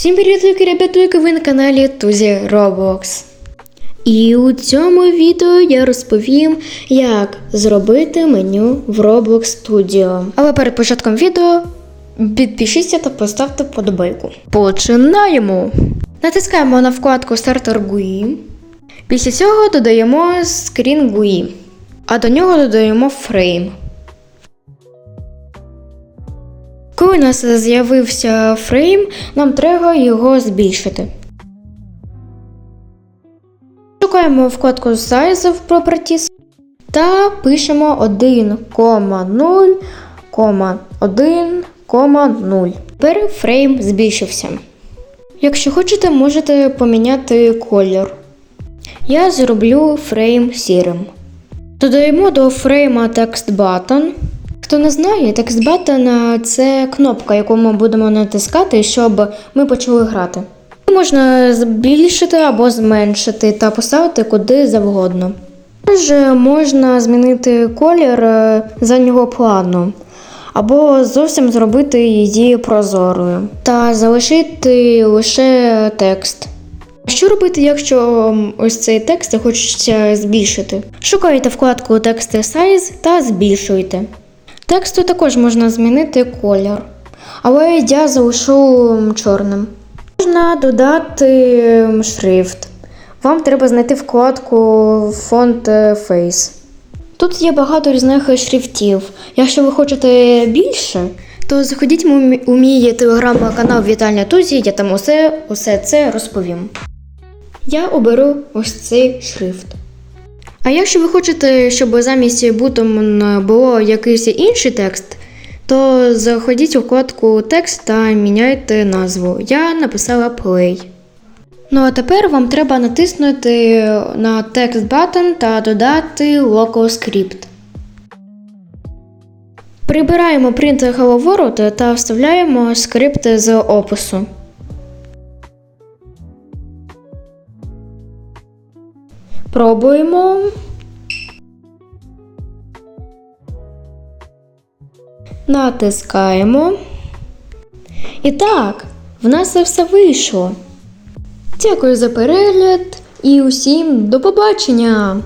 Всім привіт, любі ребятульки, ви на каналі Тузі Roblox. І у цьому відео я розповім, як зробити меню в Roblox Studio. Але перед початком відео підпишіться та поставте подобайку. Починаємо! Натискаємо на вкладку Starter GUI. Після цього додаємо скрін GUI, а до нього додаємо фрейм. Коли у нас з'явився фрейм, нам треба його збільшити. Шукаємо вкладку Size в Properties та пишемо 1,0,1,0. Тепер фрейм збільшився. Якщо хочете, можете поміняти колір. Я зроблю фрейм сірим. Додаємо до фрейма текст button. Хто не знає, текст button – це кнопка, яку ми будемо натискати, щоб ми почали грати. Можна збільшити або зменшити та поставити куди завгодно. Також можна змінити колір е, заднього плану, або зовсім зробити її прозорою та залишити лише текст. Що робити, якщо ось цей текст хочеться збільшити? Шукайте вкладку Text Size та збільшуйте. Тексту також можна змінити колір, але я залишу чорним. Можна додати шрифт. Вам треба знайти вкладку Font Face. Тут є багато різних шрифтів. Якщо ви хочете більше, то заходіть у мій- телеграм-канал Вітальня Тузі, я там усе, усе це розповім. Я оберу ось цей шрифт. А якщо ви хочете, щоб замість бутом було якийсь інший текст, то заходіть у вкладку текст та міняйте назву. Я написала play. Ну а тепер вам треба натиснути на текст button та додати local script. Прибираємо Print Hello World та вставляємо скрипт з опису. Пробуємо. Натискаємо. І так, в нас це все вийшло. Дякую за перегляд і усім до побачення!